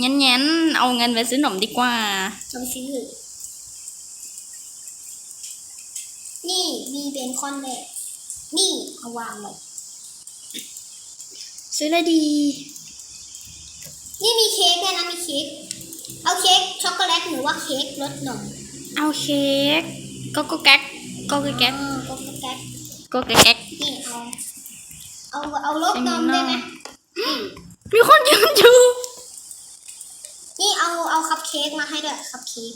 งั้นงั้นเอาเงินไปซื้อขนมดีกว่าลองซื้อ นี่มีเบนคอนเลยนี่เอาวางเลยซื้ออะไรดี นี่มีเค้กด้วยนะมีเค้ก เอาเค้กช็อกโกแลตหรือว่าเค้กรสนม เอาเค้กก็ก็แก๊กก็ก็แก๊กอ่าก็แก๊กก็ก็แก๊กนี่เอา เอาเอารสนมได้ไหมมีคนยืนอยู่ นี่เอาเอาคัพเค้กมาให้ด้วยคัพเค้ก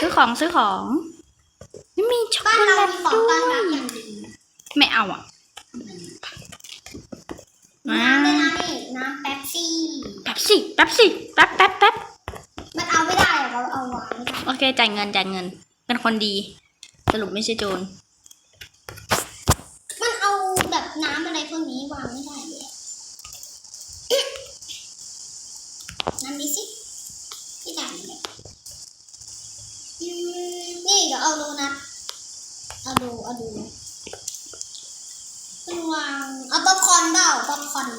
ซื้อของซื้อของนี่มีช็อกบ้านโกเราแลตมีของด้วต้อนรับยอย่างดีไม่เอาอะมาน้ำด้วยนะนี่น้ำแป๊บซี่ แป๊บสิแป๊บสิแป๊บแป๊บแป๊บมันเอาไม่ได้อะเราเอาวางไม่ได้โอเคจ่ายเงินจ่ายเงิน เป็นคนดี สรุปไม่ใช่โจร มันเอาแบบ น้ำอะไรพวกนี้วางไม่ได้เลยอะน้ำนี้สิไม่ได้เลยอืมนี่เดี๋ยวเอาโดนัทเอาดูเอาดูมันวางเอาป๊อปคอร์นเปล่าป๊อปคอร์น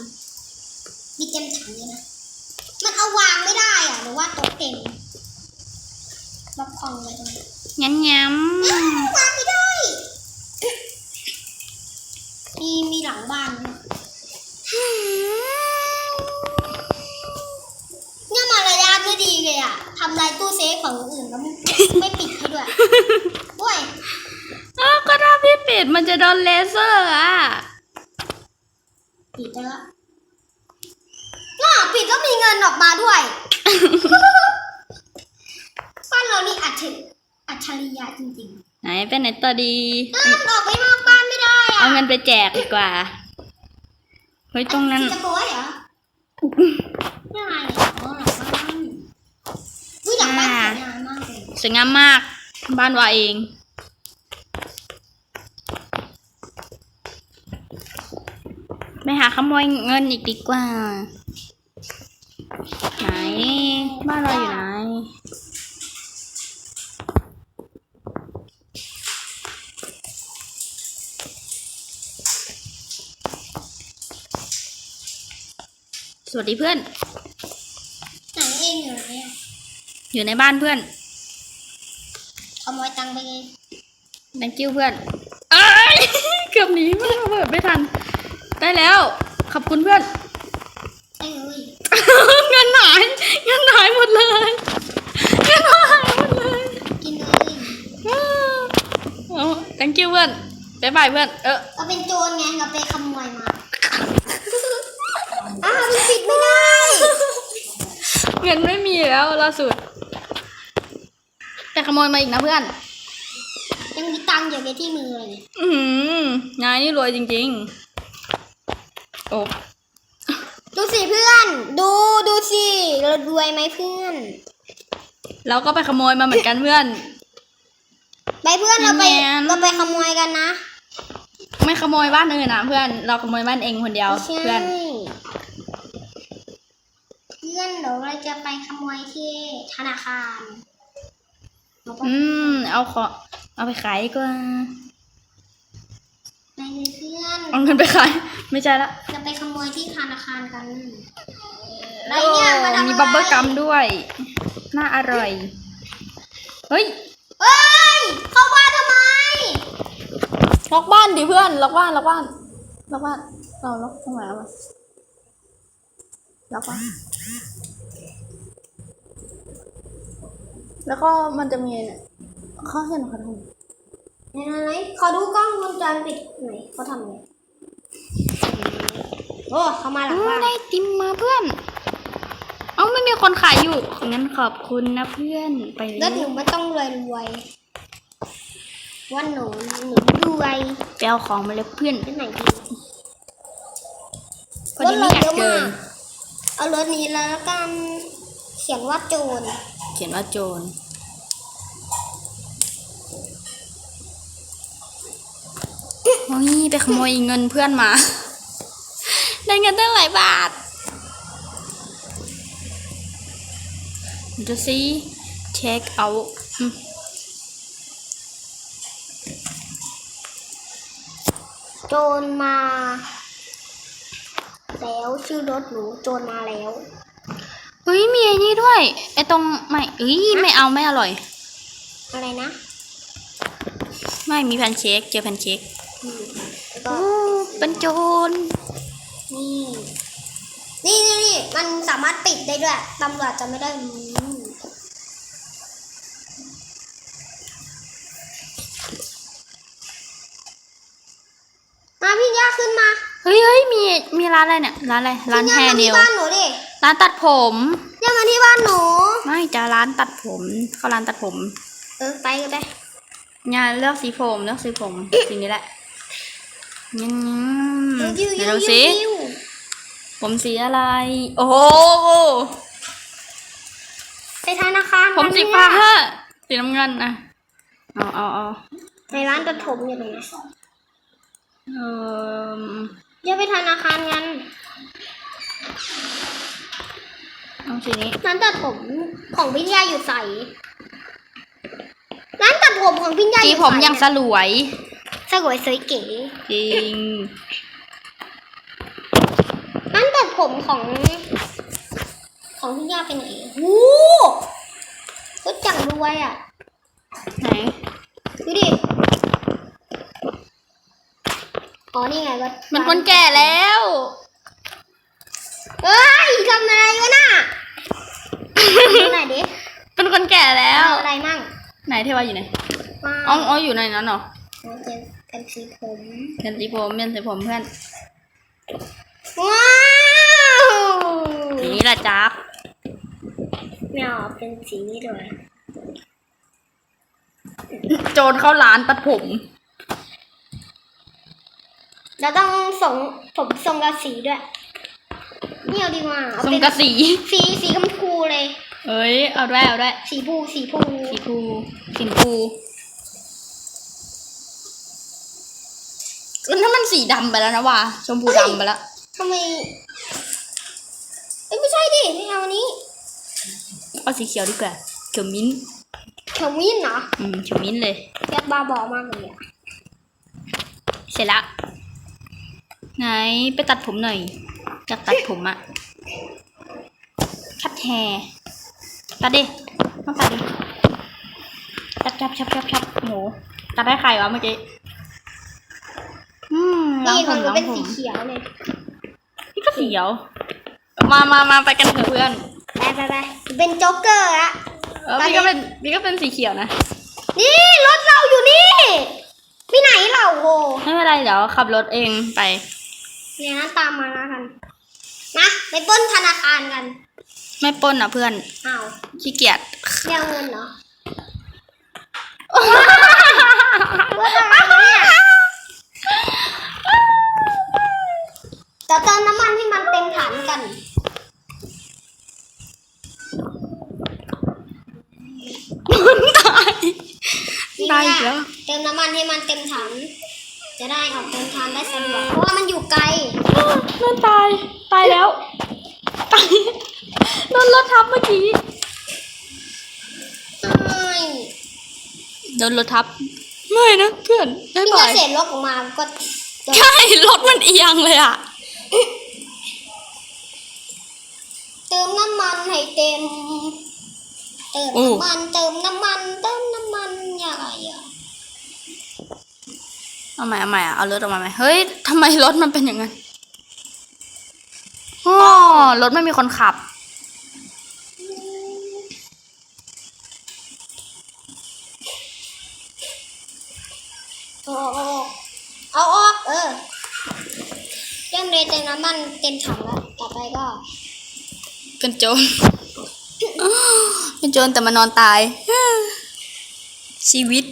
มีเต็มถังเลยนะ มันเอาวางไม่ได้อะหรือว่าโต๊ะเต็มป๊อปคอร์นไว้ตรงนี้งั้นงั้มวางไม่ได้ มีมี หลังบ้านด้วยเนี่ยมารยาทไม่ดีเลยอะทำลายตู้เซฟของคนอื่นแล้วไม่ไม่ปิดให้ด้วยด้วยอ้าวก็ถ้าพี่ปิดมันจะโดนเลเซอร์อะ ปิดไปแล้วน่าปิดแล้วมีเงินออกมาด้วยบ้านเรานี่อัจฉริอัจฉริยะจริงไหนเป็นไหนต่อดีๆอ้าวมันออกไปนอกบ้านไม่ได้ อะเอาเงินไปแจกดีกว่า เฮ้ยตรงนั้น จะโกยเหรอยังไงอ๋อหลังบ้านอุ้ยหลังบ้านสวยงามมากเลยสวยงามมาก บ้านวาเอง ไปหาขโมยเงินอีกดีกว่า ไหน บ้านเราอยู่ไหน วัสดีเพื่อนไหนเองอยู่ไหนอะอยู่ในบ้านเพื่อน ขโมยตังค์ไปไง thank you เพื่อน เอ้ย เกือบหนีไม่เปิดไม่ทัน ได้แล้ว ขอบคุณเพื่อน เอ้ยเงินหายเงินหายหมดเลยเงินหายหมดเลยกินเลยอ้าวโอ้ thank you เพื่อนบ๊ายบายเพื่อน เออ เราเป็นโจรไงเราไปขโมยมา อ้าวมันปิดไม่ได้ เงินไม่มีแล้วล่าสุด แต่ขโมยมาอีกนะเพื่อน ยังมีตังค์อยู่ในที่มือเลยเนี่ยอือหือนายนี่รวยจริง ๆ โอ้ดูสิเพื่อน ดูดูสิเรารวยไหมเพื่อน เราก็ไปขโมยมาเหมือนกันเพื่อน ไปเพื่อนเราไปแง้มเราไปขโมยกันนะไม่ขโมยบ้านอื่นนะเพื่อน เราขโมยบ้านเองคนเดียว ไม่ใช่เพื่อนเพื่อนเดี๋ยวเราจะไปขโมยที่ธนาคารเราก็อืม เอาขอเอาไปขายดีกว่าไปเลยเพื่อนเอาเงินไปขาย ไม่ใช่ละจะไปขโมยที่ธนาคารกันอะไรเนี่ยมาทำอะไรมีบับเบิ้ลกัมด้วย น่าอร่อย เฮ้ยเอ้ยเข้าบ้านทำไมล็อกบ้านดิเพื่อนล็อกบ้านล็อกบ้านล็อกบ้านเราล็อกตรงไหนวะ ล็อกบ้านแล้วก็มันจะมีเนี่ยเขาเห็นเขาทำไหนไหนขอดูกล้องวงจรปิดหน่อยเขาทำไงโอ้เขามาหลังบ้านได้ติมมาเพื่อน เอ้าไม่มีคนขายอยู่งั้นขอบคุณนะเพื่อนไปเลแล้วหนูยไม่ต้องรวยรวยว่าหนูหนูรวยไปเอาของมาเลยเพื่อนที่ไหนดีพอดีไม่อยากเกิน เอารถนี้แล้วกันเขียนว่าโจรเขียนว่าโจร โอ้ยไปขโมยเงินเพื่อนมา ได้เงินตั้งหลายบาท ดูสิเช็คเอาอืมโจรมา แล้ว ชื่อรถหนูโจรมาแล้วเฮ้ยมีไอ้นี่ด้วยไอ้ตรงไม่เอ้ยไม่เอาไม่อร่อย อะไรนะไม่มีแพนเค้กเจอแพนเค้กอืมแล้วก็โอ้เป็นโจรนี่นี่นี่นี่มันสามารถปิดได้ด้วยตำรวจจะไม่ได้รู้มาพี่ย่าขึ้นมา เฮ้ยเฮ้ยมีมี ร้านอะไรเนี่ย ร้านอะไร ร้านพี่แฮย่ร์มาเนที่ลบ้านหนูดิร้านตัดผมย่ามาที่บ้านหนู ไม่จะร้านตัดผมเข้าร้านตัดผมเออไปกันไปงานเลือกสีผมเลือกสีผมสีนี้แหละงั้นยิวยิเดี๋ยววดูยิสิวยิวผมสีอะไร โอ้โหไปธนาคารผมสีกันฟ้าเนี่ยสีน้ำเงินนะเอาเอาเอาในร้านตัดผมอยู่ตรงไหนเออ อย่าไปธนาคารกันเอาสีนี้ร้านตัดผมของพี่ย่าอยู่ใสร้านตัดผมของพี่ย่าอสียู่ผมใสยังสลวย สวยสวยเก๋จริง ร้านตัดผมของ ของพี่ย่าไปไหนโอ้ก็จังรวยอะไหนดูดิ อ๋อนี่ไงวัดมันคนแก่แล้วเอ้ยทำอะไรวะน่ะดูหน่อยดิเป็นคนแก่แล้วเอาอะไรมั่งไหนเทวาอยู่ไหนว้าอ๋อวอ๋ออยู่ในนั้นเหรอเอาเจอกันสีผมเรียนสีผมเรียนสีผมเพื่อนว้าวสีนี้แหละจ๊าบไม่เอาเป็นสีนี้เลยโจรเข้าร้านตัดผม เราต้องส่งผมทรงกระสีด้วยนี่เอาดีกว่าเอาทรงเป็นกระสีสีสีชมพูเลย เอ้ย เอาด้วยเอาด้วยสีพูสีพูสีภูสีภูแล้วถ้ามันสีดำไปแล้วนะวะชมพูดำไปแล้วทำไมเอ้ยไม่ใช่ดิไม่เอาอันนี้เอาสีเขียวดีกว่าเขียวมิ้นท์เขียวมิ้นท์เหรออืมเขียวมิ้นท์เลยแยกบาบอมากเลยอะเสร็จละ ไหนไปตัดผมหน่อยอยากตัดผมอะคัดแฮร์ตัดดิมาตัดดิชับชับชับชับชับโหตัดได้ใครวะเมื่อกี้อืมล้างนี่ผมันมก็ล้างเป็นผสีมเขียวเลยพี่ก็เขียว มามามาไปกันเถอะเพื่อนไปไปไปเป็นโจ๊กเกอร์อะเออตอนพี่นี้ก็เป็นพี่ก็เป็นสีเขียวนะ นี่รถเราอยู่นี่ไปไหนเราโหไม่เป็นไรเดี๋ยวขับรถเองไป เนี่ยนะตามมานะกันนะไปปล้นธนาคารกันไม่ปล้นอะเพื่อนอ้าวขี้เกียจเรียกเงินเหรอว่าทำไมเนี่ยจะเติมน้ำมันให้มันเต็มถังกันตายตายอีกแล้วเติมน้ำมันให้มันเต็มถัง จะได้ออกเดินทางได้สะดวกเพราะว่ามันอยู่ไกลนั่นตาย ตายแล้ว ตายโดนรถทับเมื่อกี้ใช่โดนรถทับ ไม่นะเพื่อนได้ที่บ่เกอยษตรรถออกมาก็ใช่ รถมันเอียงเลยอะ เติมน้ำมันให้เต็ม เติมโอ้น้ำมันเติมน้ำมันเติมน้ำมันอย่างไรอะ เอาใหม่เอาใหม่อะเอารถออกมาไหมเฮ้ยทำไมรถมันเป็นอย่างนั้นอ๋อรถไม่มีคนขับ เอาออกเอาออกเออเริ่มเลยเติมน้ำมันเต็มถังแล้วต่อไปก็ เป็นโจร เป็นโจรแต่มานอนตาย ชีวิต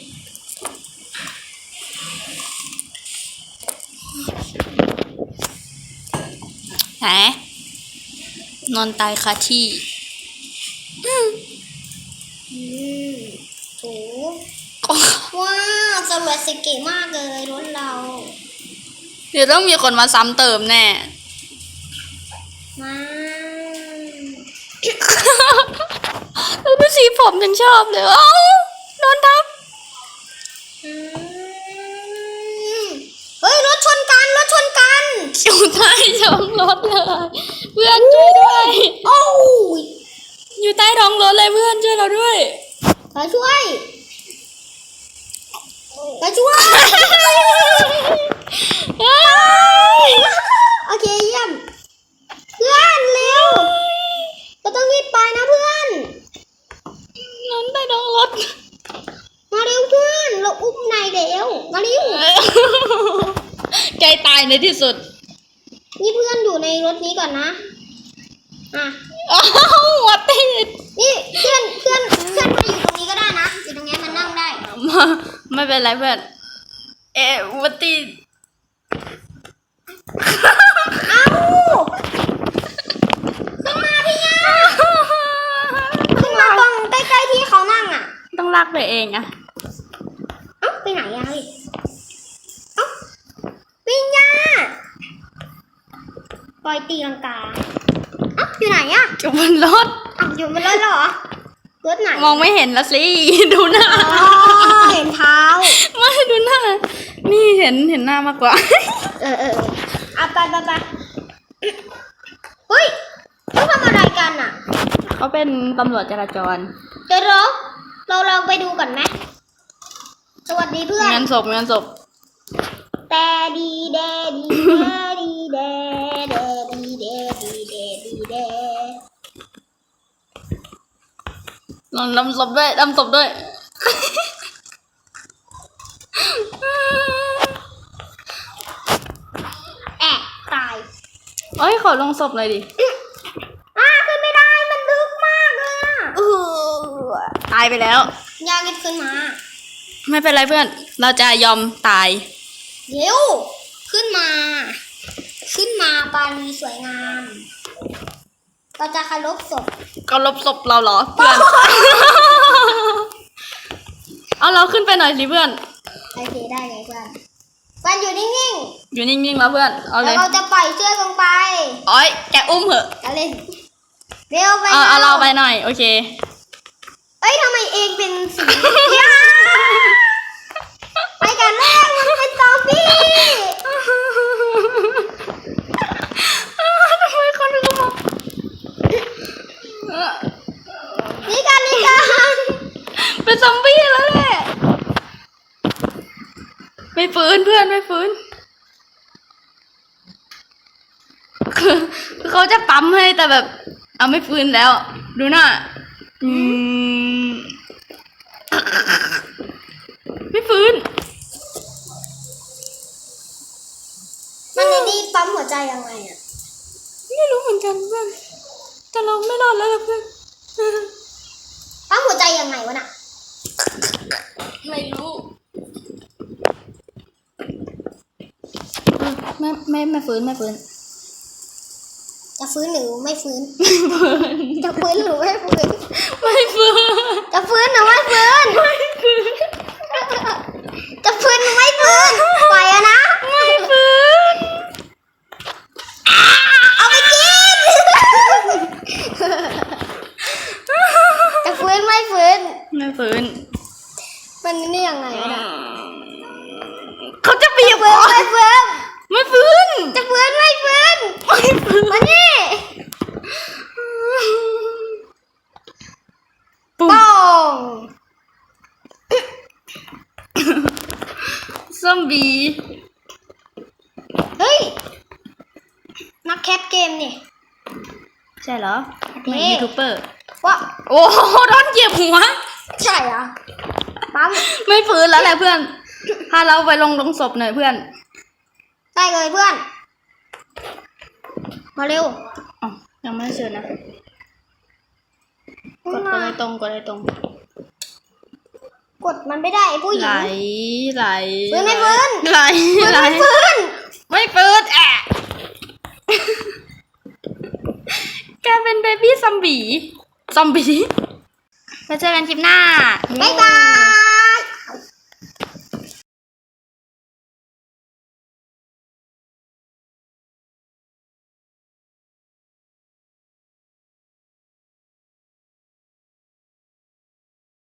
หนนอนตายคาที่อืมโถว้าวสวยสเก๋มากเลยรถเรา เดี๋ยวต้องมีคนมาซ้ำเติมแน่ว้าวแล้วเป็นสีผมฉันชอบเลย เอ้านอนทับ อืมเฮ้ยรถชนกันรถชนกันอยู่ใต้ท้องรถเลย เพื่อนช่วยด้วย โอ้ยอยู่ใต้ท้องรถเลยเพื่อนช่วยเราด้วยมาช่วยมาช่วย เฮ้ยโอเคเยี่ยม เพื่อนเร็วเราต้องรีบไปนะเพื่อนนอนใต้ท้องรถ มาเร็วเพื่อน เราอุ้มนายเร็วมาเร็วใจตายในที่สุด นี่เพื่อนอยู่ใน รถนี้ก่อนนะ อะอ้าวหัวติดนี่เพื่อนเพื่อนเพื่อนมาอยู่ตรงนี้ก็ได้นะอยู่ตรงนี้มันนั่งได้ มาไม่เป็นไรเพื่อน เอะหัวติดเอ้าขึ้นมาพี่ยาขึ้นมาตรงใกล้ๆที่เขานั่งอะ ต้องลากไปเองอะเอ้าไปไหนอะเฮ้ยเอ้าวิญญา ปล่อยตีลังกาเอ้าอยู่ไหนอะอยู่บนรถ อ้าวอยู่บนรถเหรอ รถไหนมองไม่เห็นละสิ ดูหน้า อ๋อเห็นเท้า ไม่ดูหน้า นี่เห็นเห็นหน้ามากกว่า เออเออเออเอาไปไปไปเฮ้ยต้องทำอะไรกันอะเขาเป็นตำรวจจราจร เดี๋ยวเราเราลองไปดูก่อนไหมสวัสดีเพื่อน งานศพงานศพ แต่ดีเดดีเดดีเดเดดีเดดีเดดีเดลองดำศพด้วยดำศพด้วย แอะตายเอ้ยขอลงศพเลยดิอ่าขึ้นไม่ได้มันลึกมากเลยอะเออตายไปแล้ว ยากรีบขึ้นมา ไม่เป็นไรเพื่อน เราจะยอมตาย เร็ว ขึ้นมา ขึ้นมาปานีสวยงาม เราจะเคารพศพก็ลบศพเราเหรอเพื่อน เอาเราขึ้นไปหน่อยสิเพื่อน โอเคได้เลยเพื่อนเพื่อนอยู่นิ่งอยู่นิ่งๆแล้วเพื่อน เอาๆเลแล้วยเราจะปล่อยเชือกลงไปโอ้ยแกอุ้มเหอะจะเล่นเร็วไปเอาเอาร็เราวไปหน่อย โอเค เอ้ยทำไมเองเป็นสีย่า ไปกันแรกมันเป็นซอมบี้ทำไมคนเข้ามานี่กันนี่กันเป็นซอมบี้แล้วแหละ ไม่ฟื้นเพื่อนไม่ฟื้นคือเขาจะปั๊มให้แต่แบบ เอาไม่ฟื้นแล้ว ดูหน้าอืมฟื้น มันในนี่ปั๊มหัว ใจยังไงอะไม่รู้เหมือนกันเพื่อนแต่เราไม่รอดแล้วล่ะเพื่อนปั๊มหัวใจยังไงวะน่ะ ไม่รู้ไม่ไม่ไม่ฟื้นไม่ฟื้นจะฟื้นหรือไม่ฟื้นไม่ฟื้นจะฟื้นหรือไม่ฟื้น ไม่ฟื้น จะฟื้นหรือไม่ฟื้น จะฟื้นหรือไม่ฟื้นปล่อยอะนะ ไม่ฟื้น เอาไปกิน จะฟื้นไม่ฟื้น ไม่ฟื้น มันนี่ยังไงวะน่ะ เขาจะบีบ ฟื้นไม่ฟื้น ไม่ฟื้น จะฟื้นไม่ฟื้น ไม่ฟื้น มานี่ ปุ่ม ป้อง ซอมบี้ เฮ้ย นักแคปเกมนี่ ใช่เหรอเท่ ไม่ยูทูบเบอร์ว่าโอ้โหโดนเหยียบหัว ใช่เหรอปั๊มไม่ฟื้นแล้วแหละเพื่อน พาเราไปลงลงศพหน่อยเพื่อนได้เลยเพื่อน มาเร็วอ๋อยังไม่เชิญนะ กดกดเลยตรงกดเลยตรง กดมันไม่ได้ไอ้ผู้หไหญิลงไหลฟื้นไม่ฟื้นไหลฟื้นไหลไม่ฟื้นไม่ฟื้นแอะแกเป็นเบบี้ซอมบี้ซอมบี้ไปเจอกันคลิปหน้า บ๊ายบา